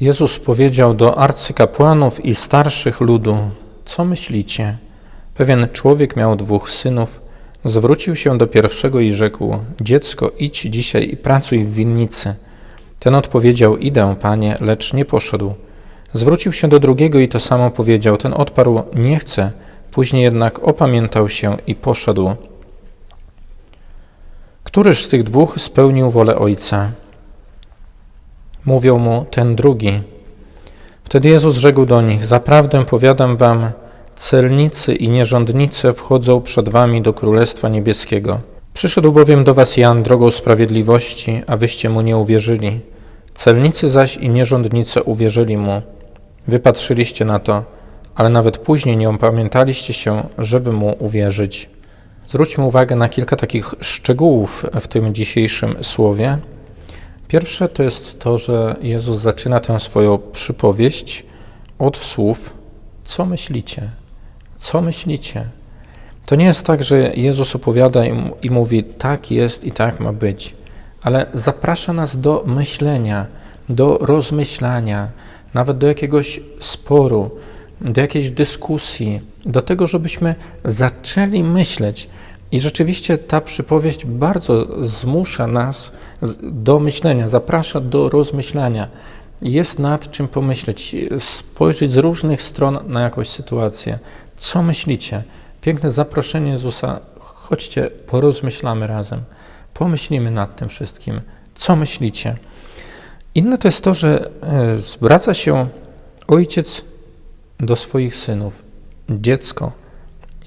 Jezus powiedział do arcykapłanów i starszych ludu: Co myślicie? Pewien człowiek miał dwóch synów. Zwrócił się do pierwszego i rzekł: Dziecko, idź dzisiaj i pracuj w winnicy. Ten odpowiedział: Idę, panie, lecz nie poszedł. Zwrócił się do drugiego i to samo powiedział. Ten odparł: Nie chcę. Później jednak opamiętał się i poszedł. Któryż z tych dwóch spełnił wolę ojca? Mówią mu ten drugi. Wtedy Jezus rzekł do nich: Zaprawdę powiadam wam, celnicy i nierządnice wchodzą przed wami do Królestwa Niebieskiego. Przyszedł bowiem do was Jan drogą sprawiedliwości, a wyście mu nie uwierzyli. Celnicy zaś i nierządnice uwierzyli mu. Wy patrzyliście na to, ale nawet później nie opamiętaliście się, żeby mu uwierzyć. Zwróćmy uwagę na kilka takich szczegółów w tym dzisiejszym słowie. Pierwsze to jest to, że Jezus zaczyna tę swoją przypowieść od słów: Co myślicie? Co myślicie? To nie jest tak, że Jezus opowiada i, mówi: Tak jest i tak ma być, ale zaprasza nas do myślenia, do rozmyślania, nawet do jakiegoś sporu, do jakiejś dyskusji, do tego, żebyśmy zaczęli myśleć. I rzeczywiście ta przypowieść bardzo zmusza nas do myślenia, zaprasza do rozmyślania. Jest nad czym pomyśleć, spojrzeć z różnych stron na jakąś sytuację. Co myślicie? Piękne zaproszenie Jezusa. Chodźcie, porozmyślamy razem. Pomyślimy nad tym wszystkim. Co myślicie? Inne to jest to, że e, zwraca się ojciec do swoich synów. Dziecko,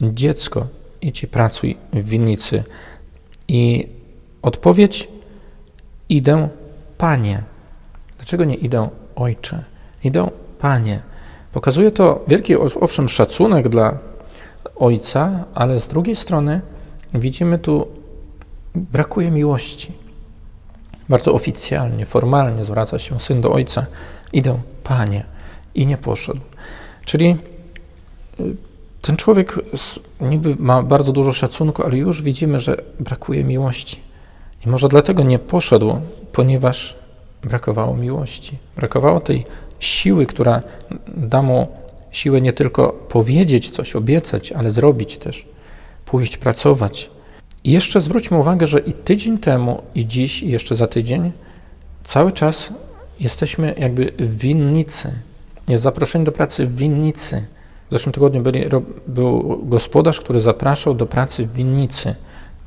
dziecko, idź i pracuj w winnicy. I odpowiedź idę, Panie. Dlaczego nie idę, Ojcze? Idę, Panie. Pokazuje to wielki, owszem, szacunek dla Ojca, ale z drugiej strony widzimy tu, brakuje miłości. Bardzo oficjalnie, formalnie zwraca się syn do Ojca. Idę, Panie. I nie poszedł. Czyli y, ten człowiek niby ma bardzo dużo szacunku, ale już widzimy, że brakuje miłości. I może dlatego nie poszedł, ponieważ brakowało miłości. Brakowało tej siły, która da mu siłę nie tylko powiedzieć coś, obiecać, ale zrobić też, pójść pracować. I jeszcze zwróćmy uwagę, że i tydzień temu, i dziś, i jeszcze za tydzień, cały czas jesteśmy jakby w winnicy. Jest zaproszenie do pracy w winnicy. W zeszłym tygodniu byli, był gospodarz, który zapraszał do pracy w winnicy.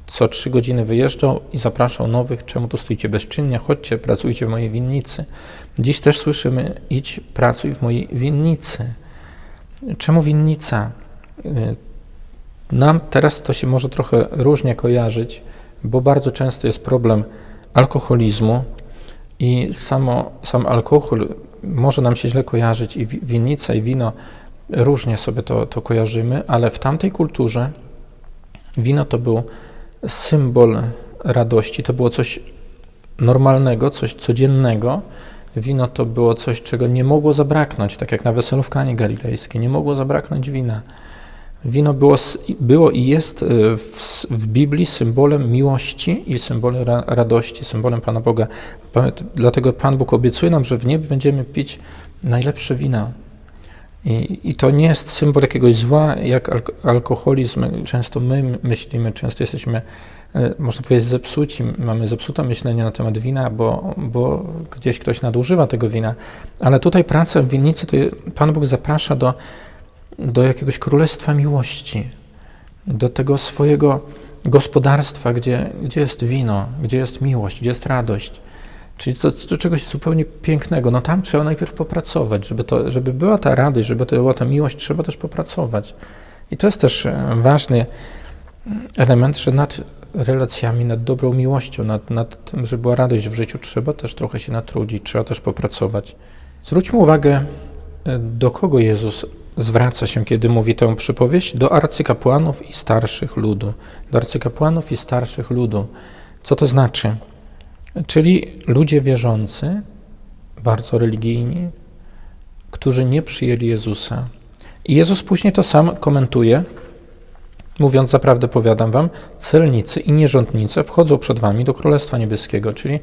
Co trzy godziny wyjeżdżał i zapraszał nowych, czemu tu stoicie bezczynnie, chodźcie, pracujcie w mojej winnicy. Dziś też słyszymy, idź, pracuj w mojej winnicy. Czemu winnica? Nam teraz to się może trochę różnie kojarzyć, bo bardzo często jest problem alkoholizmu i samo, sam alkohol może nam się źle kojarzyć i winnica i wino różnie sobie to, to kojarzymy, ale w tamtej kulturze wino to był symbol radości, to było coś normalnego, coś codziennego. Wino to było coś, czego nie mogło zabraknąć, tak jak na weselu w Kanie Galilejskiej, nie mogło zabraknąć wina. Wino było, było i jest e, w, w, Biblii symbolem miłości i symbolem ra, radości, symbolem Pana Boga. Dlatego Pan Bóg obiecuje nam, że w niebie będziemy pić najlepsze wina. I, I, to nie jest symbol jakiegoś zła, jak alkoholizm. Często my myślimy, często jesteśmy, e, można powiedzieć, zepsuci. Mamy zepsute myślenie na temat wina, bo, bo gdzieś ktoś nadużywa tego wina. Ale tutaj praca w winnicy, to Pan Bóg zaprasza do do jakiegoś królestwa miłości, do tego swojego gospodarstwa, gdzie, gdzie jest wino, gdzie jest miłość, gdzie jest radość. Czyli do, do czegoś zupełnie pięknego. No tam trzeba najpierw popracować, żeby, to, żeby była ta radość, żeby to była ta miłość, trzeba też popracować. I to jest też e, ważny element, że nad relacjami, nad dobrą miłością, nad, nad tym, żeby była radość w życiu, trzeba też trochę się natrudzić, trzeba też popracować. Zwróćmy uwagę, e, do kogo Jezus zwraca się, kiedy mówi tę przypowieść, do arcykapłanów i starszych ludu. Do arcykapłanów i starszych ludu. Co to znaczy? Czyli ludzie wierzący, bardzo religijni, którzy nie przyjęli Jezusa. I Jezus później to sam komentuje, mówiąc, zaprawdę powiadam wam, celnicy i nierządnice wchodzą przed wami do Królestwa Niebieskiego, czyli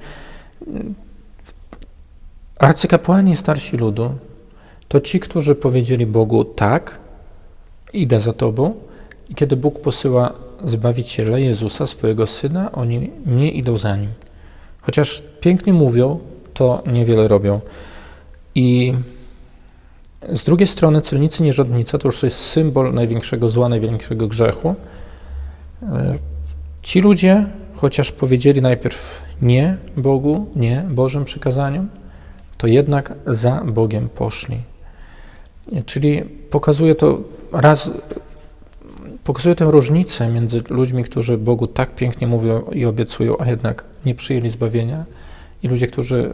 Arcykapłani i starsi ludu to ci, którzy powiedzieli Bogu tak, idę za Tobą, i kiedy Bóg posyła Zbawiciela Jezusa, swojego Syna, oni nie idą za Nim. Chociaż pięknie mówią, to niewiele robią. I z drugiej strony celnicy nierządnica to już jest symbol największego zła, największego grzechu. E, Ci ludzie, chociaż powiedzieli najpierw nie Bogu, nie Bożym przykazaniom, to jednak za Bogiem poszli. Czyli pokazuje to raz, pokazuje tę różnicę między ludźmi, którzy Bogu tak pięknie mówią i obiecują, a jednak nie przyjęli zbawienia, i ludzie, którzy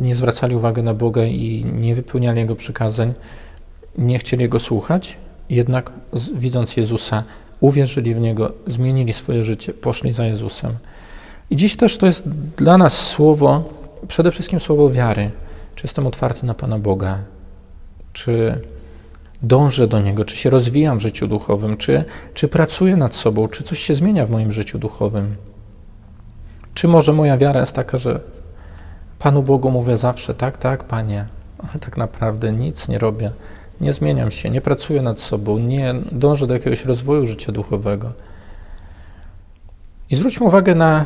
nie zwracali uwagi na Boga i nie wypełniali Jego przykazań, nie chcieli Jego słuchać, jednak widząc Jezusa, uwierzyli w Niego, zmienili swoje życie, poszli za Jezusem. I dziś też to jest dla nas słowo, przede wszystkim słowo wiary. Czy jestem otwarty na Pana Boga? Czy dążę do Niego? Czy się rozwijam w życiu duchowym? Czy, czy pracuję nad sobą? Czy coś się zmienia w moim życiu duchowym? Czy może moja wiara jest taka, że Panu Bogu mówię zawsze tak, tak, Panie, ale tak naprawdę nic nie robię, nie zmieniam się, nie pracuję nad sobą, nie dążę do jakiegoś rozwoju życia duchowego. I zwróćmy uwagę na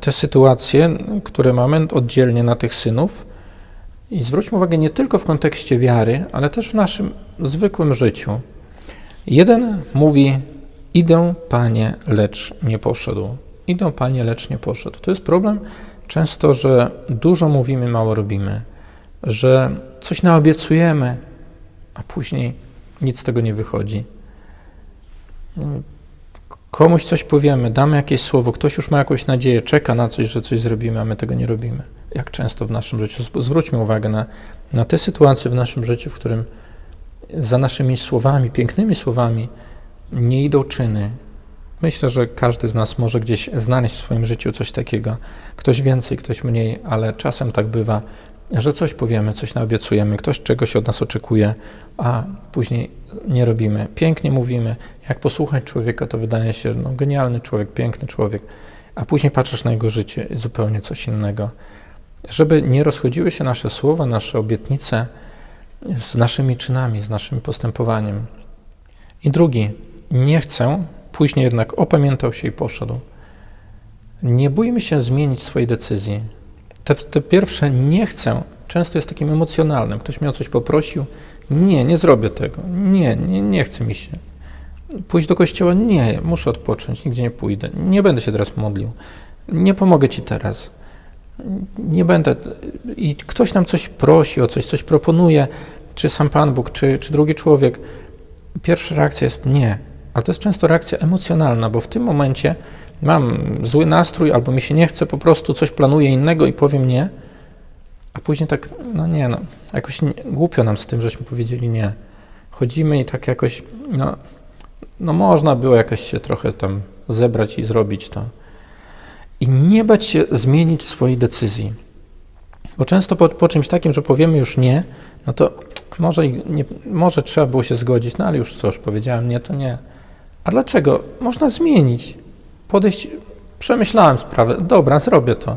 te sytuacje, które mamy oddzielnie na tych synów. I zwróćmy uwagę nie tylko w kontekście wiary, ale też w naszym zwykłym życiu. Jeden mówi: Idę, panie, lecz nie poszedł. Idę, panie, lecz nie poszedł. To jest problem często, że dużo mówimy, mało robimy, że coś naobiecujemy, a później nic z tego nie wychodzi. Komuś coś powiemy, damy jakieś słowo, ktoś już ma jakąś nadzieję, czeka na coś, że coś zrobimy, a my tego nie robimy. Jak często w naszym życiu. Zwróćmy uwagę na, na te sytuacje w naszym życiu, w którym za naszymi słowami, pięknymi słowami nie idą czyny. Myślę, że każdy z nas może gdzieś znaleźć w swoim życiu coś takiego. Ktoś więcej, ktoś mniej, ale czasem tak bywa, że coś powiemy, coś naobiecujemy, ktoś czegoś od nas oczekuje, a później nie robimy. Pięknie mówimy. Jak posłuchać człowieka, to wydaje się, no genialny człowiek, piękny człowiek, a później patrzysz na jego życie zupełnie coś innego. Żeby nie rozchodziły się nasze słowa, nasze obietnice z naszymi czynami, z naszym postępowaniem. I drugi, nie chcę, później jednak opamiętał się i poszedł. Nie bójmy się zmienić swojej decyzji. Te, te pierwsze nie chcę często jest takim emocjonalnym. Ktoś mnie o coś poprosił, nie, nie zrobię tego, nie, nie, nie mi się. Pójść do kościoła, nie, muszę odpocząć, nigdzie nie pójdę, nie będę się teraz modlił, nie pomogę ci teraz, nie będę. I ktoś nam coś prosi o coś, coś proponuje, czy sam Pan Bóg, czy, czy drugi człowiek. Pierwsza reakcja jest nie, ale to jest często reakcja emocjonalna, bo w tym momencie mam zły nastrój, albo mi się nie chce, po prostu coś planuję innego i powiem nie, a później tak, no nie, no, jakoś nie, głupio nam z tym, żeśmy powiedzieli nie. Chodzimy i tak jakoś, no, no można było jakoś się trochę tam zebrać i zrobić to. I nie bać się zmienić swojej decyzji. Bo często po, po czymś takim, że powiemy już nie, no to może, nie, może trzeba było się zgodzić, no ale już coś, powiedziałem nie, to nie. A dlaczego? Można zmienić. Podejść, przemyślałem sprawę, dobra, zrobię to.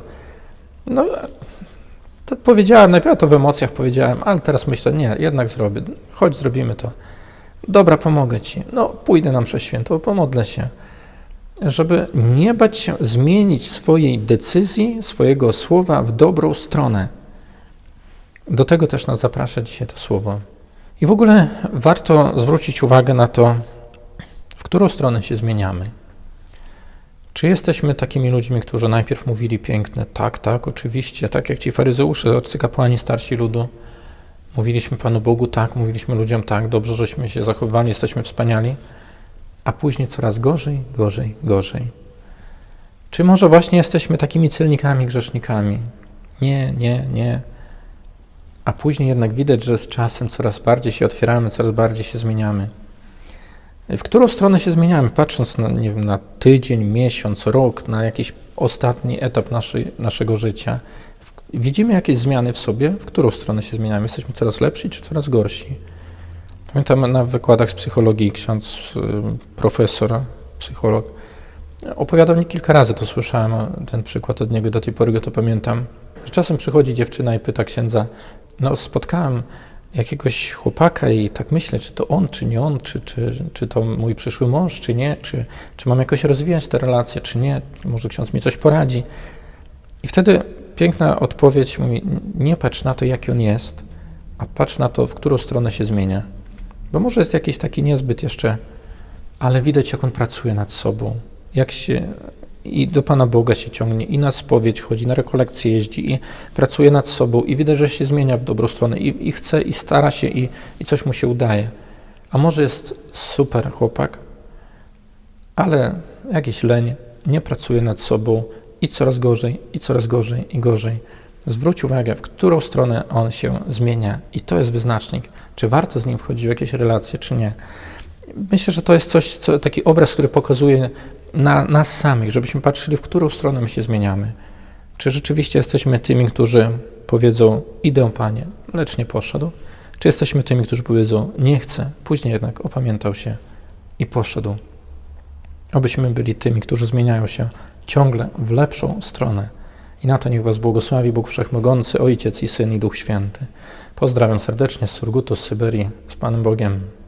No, to powiedziałem, najpierw to w emocjach powiedziałem, ale teraz myślę, nie, jednak zrobię. Chodź, zrobimy to. Dobra, pomogę ci. No, pójdę na mszę świętą, pomodlę się. Żeby nie bać się zmienić swojej decyzji, swojego słowa w dobrą stronę. Do tego też nas zaprasza dzisiaj to słowo. I w ogóle warto zwrócić uwagę na to, w którą stronę się zmieniamy. Czy jesteśmy takimi ludźmi, którzy najpierw mówili piękne, tak, tak, oczywiście, tak jak ci faryzeusze, arcykapłani, starsi ludu, mówiliśmy Panu Bogu tak, mówiliśmy ludziom tak, dobrze, żeśmy się zachowywali, jesteśmy wspaniali, a później coraz gorzej, gorzej, gorzej. Czy może właśnie jesteśmy takimi celnikami, grzesznikami? Nie, nie, nie. A później jednak widać, że z czasem coraz bardziej się otwieramy, coraz bardziej się zmieniamy. W którą stronę się zmieniamy, patrząc na, nie wiem, na tydzień, miesiąc, rok, na jakiś ostatni etap naszej, naszego życia, widzimy jakieś zmiany w sobie, w którą stronę się zmieniamy. Jesteśmy coraz lepsi czy coraz gorsi? Pamiętam na wykładach z psychologii ksiądz y, profesor, psycholog, opowiadał mi kilka razy, to słyszałem, ten przykład od niego, do tej pory go to pamiętam. czasem przychodzi dziewczyna i pyta księdza, no spotkałem jakiegoś chłopaka i tak myślę, czy to on, czy nie on, czy, czy, czy to mój przyszły mąż, czy nie, czy, czy mam jakoś rozwijać te relacje, czy nie, może ksiądz mi coś poradzi. I wtedy piękna odpowiedź mówi, nie patrz na to, jaki on jest, a patrz na to, w którą stronę się zmienia. Bo może jest jakiś taki niezbyt jeszcze, ale widać, jak on pracuje nad sobą, jak się i do Pana Boga się ciągnie, i na spowiedź chodzi, na rekolekcje jeździ, i pracuje nad sobą, i widać, że się zmienia w dobrą stronę, i, i chce, i stara się, i, i coś mu się udaje. A może jest super chłopak, ale jakiś leń, nie pracuje nad sobą i coraz gorzej, i coraz gorzej, i gorzej. Zwróć uwagę, w którą stronę on się zmienia, i to jest wyznacznik, czy warto z nim wchodzić w jakieś relacje, czy nie. Myślę, że to jest coś, co, taki obraz, który pokazuje na nas samych, żebyśmy patrzyli, w którą stronę my się zmieniamy. Czy rzeczywiście jesteśmy tymi, którzy powiedzą, idę Panie, lecz nie poszedł? Czy jesteśmy tymi, którzy powiedzą, nie chcę, później jednak opamiętał się i poszedł? Obyśmy byli tymi, którzy zmieniają się ciągle w lepszą stronę. I na to niech Was błogosławi Bóg Wszechmogący, Ojciec i Syn i Duch Święty. Pozdrawiam serdecznie z Surgutu, z Syberii, z Panem Bogiem.